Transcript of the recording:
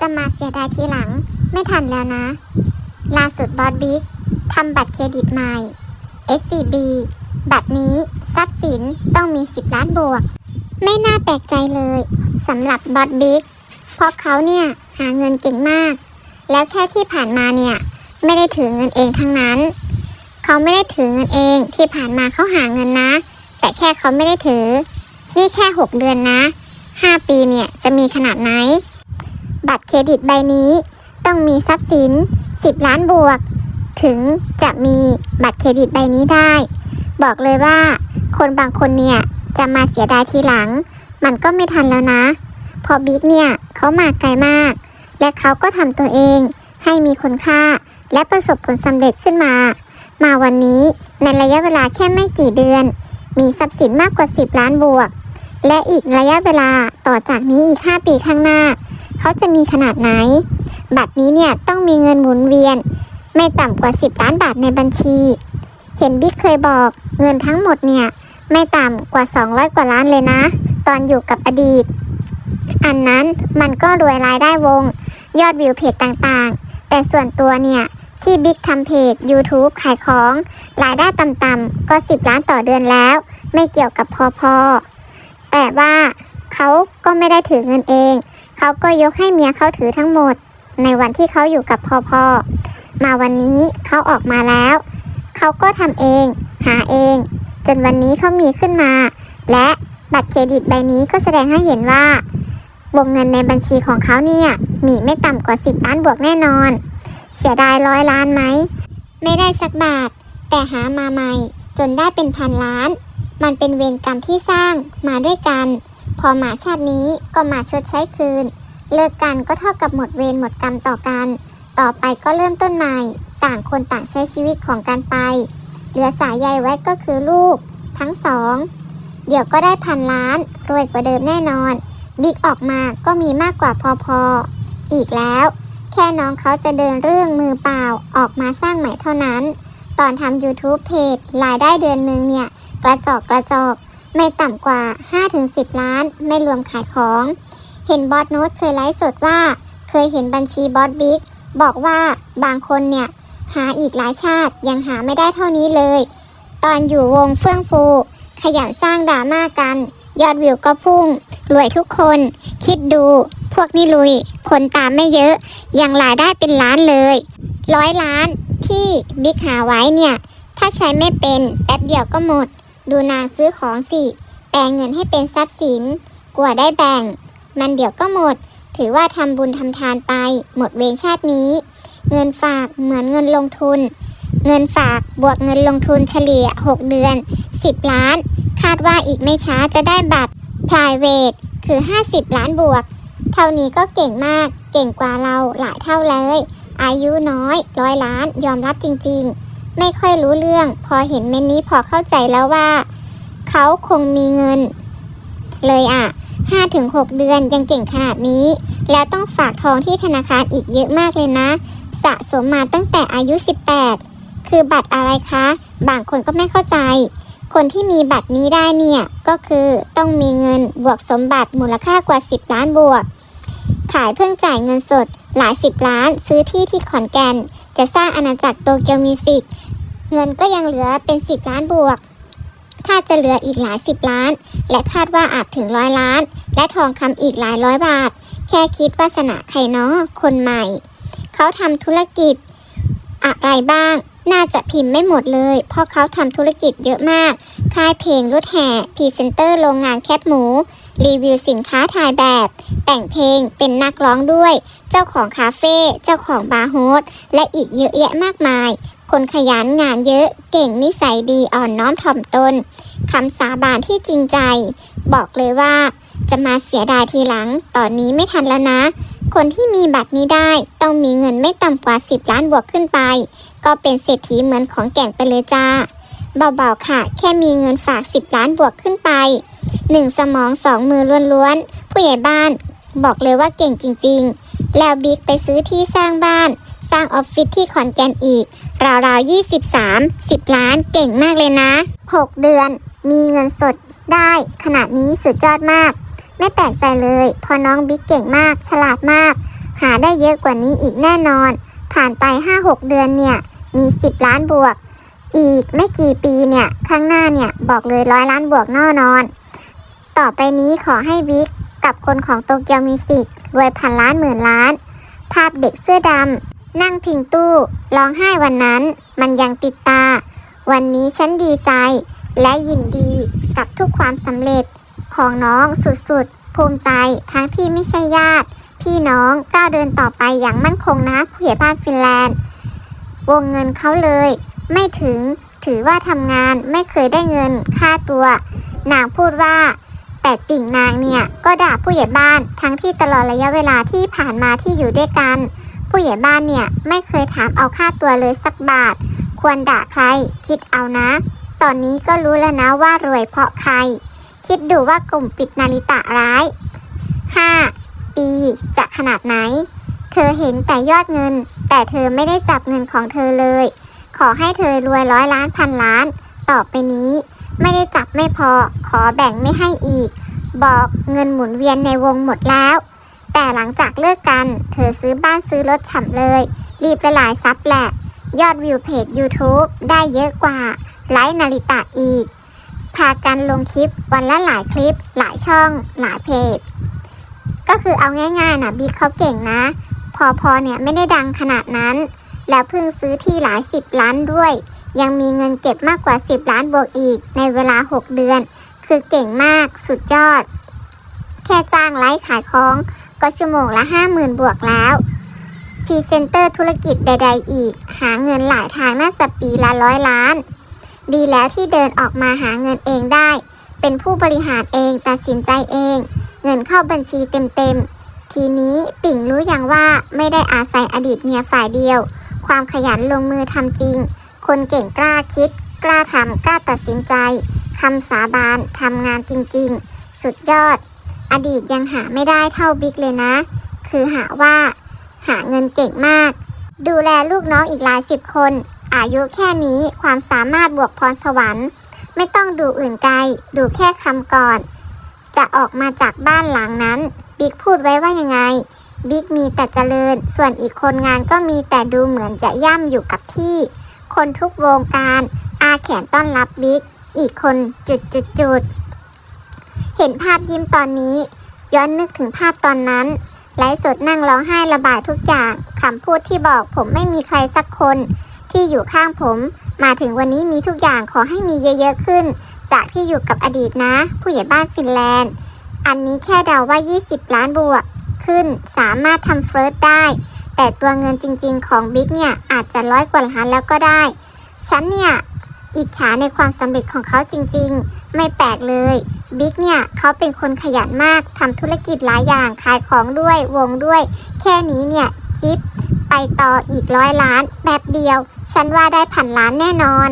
จะมาเสียดายทีหลัง ไม่ทันแล้วนะ ล่าสุดบอสบิ๊กทำบัตรเครดิตใหม่ SCB บัตรนี้ทรัพย์สินต้องมี 10 ล้านบวก ไม่น่าแปลกใจเลยสำหรับบอสบิ๊กเพราะเขาเนี่ยหาเงินเก่งมาก แล้วแค่ที่ผ่านมาเนี่ย ไม่ได้ถือเงินเองทั้งนั้น เขาไม่ได้ถือเงินเองที่ผ่านมาเขาหาเงินนะ แต่แค่เขาไม่ได้ถือ นี่แค่ 6 เดือนนะ 5 ปีเนี่ยจะมีขนาดไหน บัตรเครดิตใบนี้ ต้องมีทรัพย์สิน 10 ล้านบวก ถึงจะมีบัตรเครดิตใบนี้ได้ บอกเลยว่า คนบางคนเนี่ยจะมาเสียดายทีหลัง มันก็ไม่ทันแล้วนะ พอบิ๊กเนี่ยเขามาไกลมาก และเขาก็ทำตัวเองให้มีคุณค่า และประสบผลสำเร็จขึ้นมา มาวันนี้ในระยะเวลาแค่ไม่กี่เดือน มีทรัพย์สินมากกว่า 10 ล้านบวก และอีกระยะเวลาต่อจากนี้อีก 5 ปีข้างหน้า เขาจะมีขนาดไหน บัตรนี้เนี่ยต้องมีเงินหมุนเวียน ไม่ต่ำกว่า 10 ล้านบาทในบัญชี เห็นบิ๊กเคยบอกเงินทั้งหมดเนี่ยไม่ต่ำกว่า 200 กว่าล้านเลยนะ ตอนอยู่กับอดีต อันนั้นมันก็รวยรายได้วง ยอดวิวเพจต่างๆ แต่ส่วนตัวเนี่ยที่บิ๊กทำเพจ YouTube ขายของ รายได้ต่ำๆก็ 10 ล้านต่อเดือนแล้ว ไม่เกี่ยวกับพอพอแต่ว่าเขาก็ไม่ได้ถือเงินเอง เขาก็ยกให้เมียเขาถือทั้งหมด ในวันที่เขาอยู่กับพ่อพ่อมาวันนี้เขาออกมาแล้ว เขาก็ทำเอง หาเอง จนวันนี้เขามีขึ้นมา และบัตรเครดิตใบนี้ก็แสดงให้เห็นว่าวงเงินในบัญชีของเขาเนี่ยมีไม่ต่ำกว่า 10 ล้านบวกแน่นอน เสียดายร้อยล้านไหม ไม่ได้สักบาท แต่หามาใหม่ จนได้เป็นพันล้าน มันเป็นเวรกรรมที่สร้างมาด้วยกัน พอมาชาตินี้ก็มาชดใช้คืน เลิกกันก็เท่ากับหมดเวรหมดกรรมต่อกัน ต่อไปก็เริ่มต้นใหม่ ต่างคนต่างใช้ชีวิตของกันไป เหลือสายใยไว้ก็คือลูก ทั้งสอง เดี๋ยวก็ได้พันล้าน รวยกว่าเดิมแน่นอน บิ๊กออกมาก็มีมากกว่าพอพออีกแล้ว แค่น้องเขาจะเดินเรื่องมือเปล่าออกมาสร้างใหม่เท่านั้น ตอนทำ YouTube เพจรายได้เดือนหนึ่งเนี่ย กระจอกกระจอก ไม่ต่ำกว่า 5-10 ล้าน ไม่รวมขายของ เห็นบอสโน้ตเคยไลฟ์สดว่า เคยเห็นบัญชีบอสบิ๊กบอกว่าบางคนเนี่ย หาอีกหลายชาติยังหาไม่ได้เท่านี้เลย ตอนอยู่วงเฟื่องฟู ขยันสร้างดราม่ากัน ยอดวิวก็พุ่ง รวยทุกคน คิดดู พวกนี้ลุย คนตามไม่เยอะ ยังรายได้เป็นล้านเลย ร้อยล้านที่บิ๊กหาไว้เนี่ย ถ้าใช้ไม่เป็นแป๊บเดียวก็หมด ดูนางซื้อของสิ แปลงเงินให้เป็นทรัพย์สินกว่าได้แบ่ง มันเดี๋ยวก็หมด ถือว่าทำบุญทำทานไป หมดเวรชาตินี้ เงินฝากเหมือนเงินลงทุน เงินฝากบวกเงินลงทุนเฉลี่ย 6 เดือน 10 ล้าน คาดว่าอีกไม่ช้าจะได้บัตร private คือ 50 ล้านบวก เท่านี้ก็เก่งมาก เก่งกว่าเราหลายเท่าเลย อายุน้อยร้อยล้านยอมรับจริง ๆ ไม่ค่อยรู้เรื่อง พอเห็นเมนนี้พอเข้าใจแล้วว่า เขาคงมีเงิน เลยอะ5-6เดือนยังเก่งขนาดนี้ แล้วต้องฝากทองที่ธนาคารอีกเยอะมากเลยนะ สะสมมาตั้งแต่อายุ 18 คือบัตรอะไรคะ บางคนก็ไม่เข้าใจ คนที่มีบัตรนี้ได้เนี่ย ก็คือต้องมีเงินบวกสมบัติมูลค่ากว่า 10 ล้านบวก ขายเพิ่งจ่ายเงินสดหลายสิบล้านซื้อที่ที่ขอนแก่น จะสร้างอาณาจักรโตเกียวมิวสิกเงินก็ยังเหลือเป็น 10 ล้านบวกถ้าจะเหลืออีกหลายสิบล้าน และคาดว่าอาจถึงร้อยล้าน และทองคำอีกหลายร้อยบาท แค่คิดวาสนาใครเนาะคนใหม่ เขาทำธุรกิจ อะไรบ้าง น่าจะพิมพ์ไม่หมดเลย เพราะเขาทำธุรกิจเยอะมาก ค่ายเพลงรถแห่พรีเซนเตอร์โรงงานแคบหมู รีวิวสินค้าถ่ายแบบ แต่งเพลงเป็นนักร้องด้วย เจ้าของคาเฟ่เจ้าของบาร์โฮสและอีกเยอะแยะมากมาย คนขยันงานเยอะเก่งนิสัยดีอ่อนน้อมถ่อมตนคำสาบานที่จริงใจ บอกเลยว่าจะมาเสียดายทีหลัง ตอนนี้ไม่ทันแล้วนะ คนที่มีบัตรนี้ได้ต้องมีเงินไม่ต่ำกว่า 10 ล้านบวกขึ้นไป ก็เป็นเศรษฐีเหมือนของแก่งไปเลยจ้า เบาๆค่ะ แค่มีเงินฝาก 10 ล้านบวกขึ้นไปหนึ่งสมองสองมือล้วนๆ ผู้ใหญ่บ้านบอกเลยว่าเก่งจริงๆ แล้วบิ๊กไปซื้อที่สร้างบ้าน สร้างออฟฟิศที่ขอนแก่นอีก ราวๆ23 10 ล้านเก่งมากเลยนะ 6 เดือน มีเงินสดได้ ขนาดนี้สุดยอดมาก ไม่แปลกใจเลยพอน้องบิ๊กเก่งมาก ฉลาดมาก หาได้เยอะกว่านี้อีกแน่นอน ผ่านไป 5-6 เดือนเนี่ย มี 10 ล้านบวก อีกไม่กี่ปีเนี่ย ข้างหน้าเนี่ย บอกเลยร้อยล้านบวกแน่นอน ต่อไปนี้ขอให้บิ๊กกับคนของโตเกียวมิวสิกรวยพันล้านหมื่นล้าน ภาพเด็กเสื้อดำนั่งพิงตู้ร้องไห้วันนั้น มันยังติดตา วันนี้ฉันดีใจ และยินดีกับทุกความสำเร็จ ของน้องสุดๆ ภูมิใจทั้งที่ไม่ใช่ญาติ พี่น้องก้าวเดินต่อไปอย่างมั่นคงนะผู้ใหญ่บ้านฟินแลนด์ วงเงินเขาเลย ไม่ถึงถือว่าทำงานไม่เคยได้เงินค่าตัว นางพูดว่า แต่ติ่งนางเนี่ยก็ด่าผู้ใหญ่บ้านทั้งที่ตลอดระยะเวลาที่ผ่านมาที่อยู่ด้วยกัน ผู้ใหญ่บ้านเนี่ยไม่เคยถามเอาค่าตัวเลยสักบาท ควรด่าใคร คิดเอานะ ตอนนี้ก็รู้แล้วนะว่ารวยเพราะใคร คิดดูว่ากลุ่มปิดนาริตะร้าย 5. ปีจะขนาดไหน เธอเห็นแต่ยอดเงิน แต่เธอไม่ได้จับเงินของเธอเลย ขอให้เธอรวยร้อยล้านพันล้าน ต่อไปนี้ ไม่ได้จับไม่พอ ขอแบ่งไม่ให้อีก บอกเงินหมุนเวียนในวงหมดแล้ว แต่หลังจากเลิกกัน เธอซื้อบ้านซื้อรถฉ่ำเลย รีบละลายซับแหละ ยอดวิวเพจ YouTube ได้เยอะกว่าไลฟ์นาริตะอีก พากันลงคลิปวันละหลายคลิป หลายช่อง หลายเพจ ก็คือเอาง่ายๆนะบิ๊กเขาเก่งนะ พอพอเนี่ยไม่ได้ดังขนาดนั้น แล้วเพิ่งซื้อที่หลายสิบล้านด้วย ยังมีเงินเก็บมากกว่า 10 ล้านบวกอีก ในเวลา 6 เดือน คือเก่งมากสุดยอด แค่จ้างไลฟ์ขายของก็ชั่วโมงละ 50,000 บวกแล้วพรีเซนเตอร์ธุรกิจใด ๆ อีก หาเงินหลายทางน่าจะปีละร้อยล้าน ดีแล้วที่เดินออกมาหาเงินเองได้ เป็นผู้บริหารเองตัดสินใจเอง เงินเข้าบัญชีเต็มๆ ทีนี้ติ่งรู้อย่างว่าไม่ได้อาศัยอดีตเมียฝ่ายเดียว ความขยันลงมือทำจริง คนเก่งกล้าคิด กล้าทำกล้าตัดสินใจคำสาบานทำงานจริงๆ สุดยอด อดีตยังหาไม่ได้เท่าบิ๊กเลยนะ คือหาว่า หาเงินเก่งมาก ดูแลลูกน้องอีกหลายสิบคน อายุแค่นี้ความสามารถบวกพรสวรรค์ ไม่ต้องดูอื่นไกล ดูแค่คำก่อน จะออกมาจากบ้านหลังนั้น บิ๊กพูดไว้ว่ายังไง บิ๊กมีแต่เจริญ ส่วนอีกคนงานก็มีแต่ดูเหมือนจะย่ำอยู่กับที่ คนทุกวงการ อาแขนต้อนรับบิ๊ก อีกคนจุดจุดจุดเห็นภาพยิ้มตอนนี้ ย้อนนึกถึงภาพตอนนั้นไลฟ์สดนั่งร้องไห้ระบายทุกอย่างคำพูดที่บอกผมไม่มีใครสักคน ที่อยู่ข้างผม มาถึงวันนี้มีทุกอย่างขอให้มีเยอะๆขึ้น จากที่อยู่กับอดีตนะ ผู้ใหญ่บ้านฟินแลนด์ อันนี้แค่เดาว่า 20 ล้านบวก ขึ้นสามารถทำเฟิร์สได้ แต่ตัวเงินจริงๆของบิ๊กเนี่ย อาจจะร้อยกว่าล้านแล้วก็ได้ ฉันเนี่ยอิจฉาในความสำเร็จของเขาจริงๆ ไม่แปลกเลย บิ๊กเนี่ยเขาเป็นคนขยันมากทำธุรกิจหลายอย่างขายของด้วยวงด้วย แค่นี้เนี่ยจิ๊บ ไปต่ออีกร้อยล้านแบบเดียว ฉันว่าได้พันล้านแน่นอน